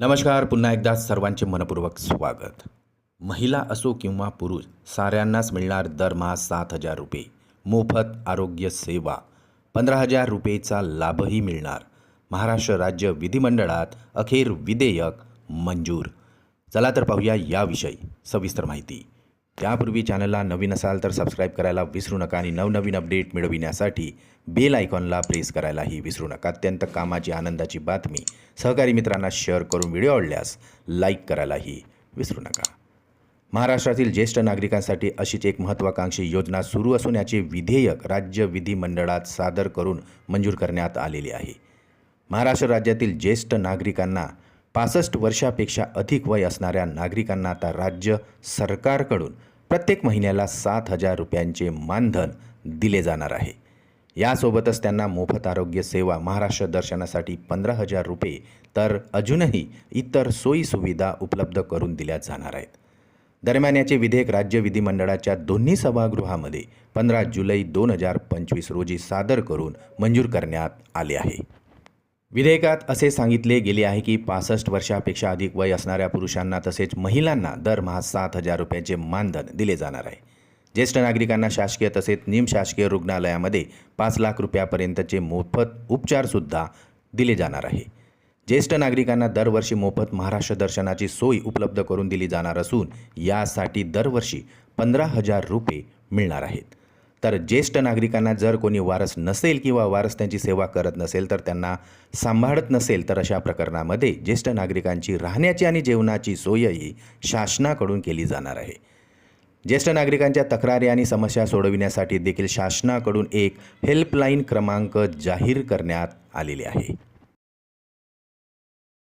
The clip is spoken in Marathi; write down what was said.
नमस्कार पुन्हा एकदा सर्वांचे मनपूर्वक स्वागत. महिला असो किंवा पुरुष साऱ्यांनाच मिळणार दरमहा सात हजार रुपये. मोफत आरोग्य सेवा. पंधरा हजार रुपयेचा लाभही मिळणार. महाराष्ट्र राज्य विधिमंडळात अखेर विधेयक मंजूर. चला तर पाहूया याविषयी सविस्तर माहिती. त्यापूर्वी चॅनलला नवीन असाल तर सबस्क्राईब करायला विसरू नका आणि नवनवीन अपडेट मिळविण्यासाठी बेल आयकॉनला प्रेस करायलाही विसरू नका. अत्यंत कामाची आनंदाची बातमी सहकारी मित्रांना शेअर करून व्हिडिओ आवडल्यास लाईक करायलाही विसरू नका. महाराष्ट्रातील ज्येष्ठ नागरिकांसाठी अशीच एक महत्त्वाकांक्षी योजना सुरू असून याचे विधेयक राज्य विधिमंडळात सादर करून मंजूर करण्यात आलेले आहे. महाराष्ट्र राज्यातील ज्येष्ठ नागरिकांना पासष्ट वर्षापेक्षा अधिक वय असणाऱ्या नागरिकांना आता राज्य सरकारकडून प्रत्येक महिन्याला सात हजार रुपयांचे मानधन दिले जाणार आहे. यासोबतच त्यांना मोफत आरोग्य सेवा महाराष्ट्र दर्शनासाठी पंधरा हजार रुपये तर अजूनही इतर सोयीसुविधा उपलब्ध करून दिल्या जाणार आहेत. दरम्यान याचे विधेयक राज्य विधिमंडळाच्या दोन्ही सभागृहामध्ये पंधरा जुलै दोन हजार पंचवीस रोजी सादर करून मंजूर करण्यात आले आहे. विधेयकात असे सांगितले गेले आहे की पासष्ट वर्षापेक्षा अधिक वय असणाऱ्या पुरुषांना तसेच महिलांना दरमहा सात हजार रुपयाचे मानधन दिले जाणार आहे. ज्येष्ठ नागरिकांना शासकीय तसेच निमशासकीय रुग्णालयामध्ये पाच लाख रुपयापर्यंतचे मोफत उपचारसुद्धा दिले जाणार आहे. ज्येष्ठ नागरिकांना दरवर्षी मोफत महाराष्ट्र दर्शनाची सोय उपलब्ध करून दिली जाणार असून यासाठी दरवर्षी पंधरा हजार रुपये मिळणार आहेत. तर ज्येष्ठ नागरिकांना जर कोणी वारस नसेल किंवा वारस त्यांची सेवा करत नसेल तर त्यांना सांभाळत नसेल तर अशा प्रकरणामध्ये ज्येष्ठ नागरिकांची राहण्याची आणि जेवणाची सोयही शासनाकडून केली जाणार आहे. ज्येष्ठ नागरिकांच्या तक्रारी आणि समस्या सोडविण्यासाठी देखील शासनाकडून एक हेल्पलाईन क्रमांक जाहीर करण्यात आलेले आहे.